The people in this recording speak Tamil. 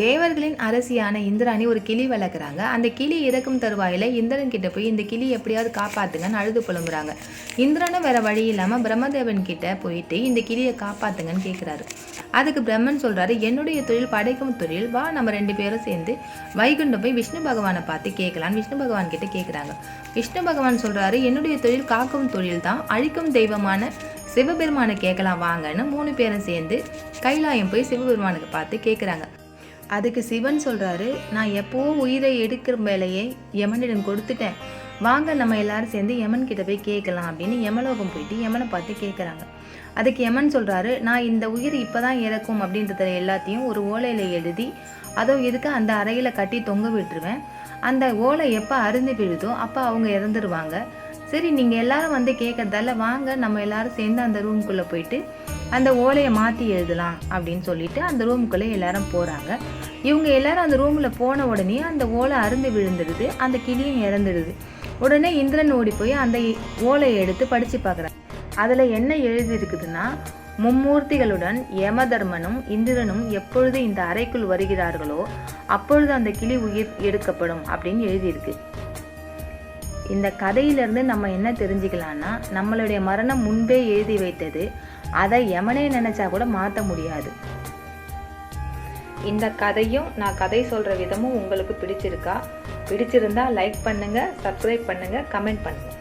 தேவர்களின் அரசியான இந்திராணி ஒரு கிளி வளர்க்குறாங்க. அந்த கிளி இறக்கும் தருவாயில் இந்திரன் கிட்ட போய் இந்த கிளி எப்படியாவது காப்பாத்துங்கன்னு அழுது புலம்புறாங்க. இந்திரனும் வேற வழி இல்லாமல் பிரம்மதேவன் கிட்ட போயிட்டு இந்த கிளியை காப்பாத்துங்கன்னு கேட்குறாரு அதுக்கு பிரம்மன் சொல்றாரு என்னுடைய தொழில் படைக்கும் தொழில். வா நம்ம ரெண்டு பேரும் சேர்ந்து வைகுண்டம் போய் விஷ்ணு பகவானை பார்த்து கேட்கலான்னு விஷ்ணு பகவான் கிட்ட கேட்குறாங்க விஷ்ணு பகவான் சொல்றாரு என்னுடைய தொழில் காக்கும் தொழில் தான் அழிக்கும் தெய்வமான சிவபெருமானை கேட்கலாம் வாங்கன்னு மூணு பேரும் சேர்ந்து கைலாயம் போய் சிவபெருமானுக்கு பார்த்து கேட்குறாங்க அதுக்கு சிவன் சொல்கிறாரு நான் எப்போவும் உயிரை எடுக்கிற வேலையை யமனிடம் கொடுத்துட்டேன். வாங்க நம்ம எல்லாரும் சேர்ந்து யமன் கிட்ட போய் கேட்கலாம் அப்படின்னு யமலோகம் போயிட்டு யமனை பார்த்து கேட்குறாங்க அதுக்கு யமன் சொல்கிறாரு நான் இந்த உயிர் இப்போ தான் இறக்கும் அப்படின்றத எல்லாத்தையும் ஒரு ஓலையில் எழுதி அதோ இதுக்கு அந்த அறையில் கட்டி தொங்க விட்டுருவேன். அந்த ஓலை எப்போ அருந்து விழுதோ அப்போ அவங்க இறந்துருவாங்க. சரி நீங்கள் எல்லாரும் வந்து கேட்கறதால வாங்க நம்ம எல்லாரும் சேர்ந்து அந்த ரூம்குள்ளே போயிட்டு அந்த ஓலையை மாற்றி எழுதலாம் அப்படின்னு சொல்லிட்டு அந்த ரூமுக்குள்ளே எல்லாரும் போகிறாங்க இவங்க எல்லாரும் அந்த ரூமில் போன உடனே அந்த ஓலை அருந்து விழுந்துடுது அந்த கிளியும் இறந்துடுது. உடனே இந்திரன் ஓடி போய் அந்த ஓலையை எடுத்து படித்து பார்க்குறாங்க அதில் என்ன எழுதியிருக்குதுன்னா மும்மூர்த்திகளுடன் யமதர்மனும் இந்திரனும் எப்பொழுது இந்த அறைக்குள் வருகிறார்களோ அப்பொழுது அந்த கிளி உயிர் எடுக்கப்படும் அப்படின்னு எழுதியிருக்கு. இந்த கதையிலிருந்து நம்ம என்ன தெரிஞ்சுக்கலாம்னா நம்மளுடைய மரணம் முன்பே எழுதி வைத்தது. அதை எமனே நினைச்சா கூட மாற்ற முடியாது. இந்த கதையும் நான் கதை சொல்கிற விதமும் உங்களுக்கு பிடிச்சிருக்கா? பிடிச்சிருந்தா லைக் பண்ணுங்கள் சப்ஸ்கிரைப் பண்ணுங்கள் கமெண்ட் பண்ணுங்கள்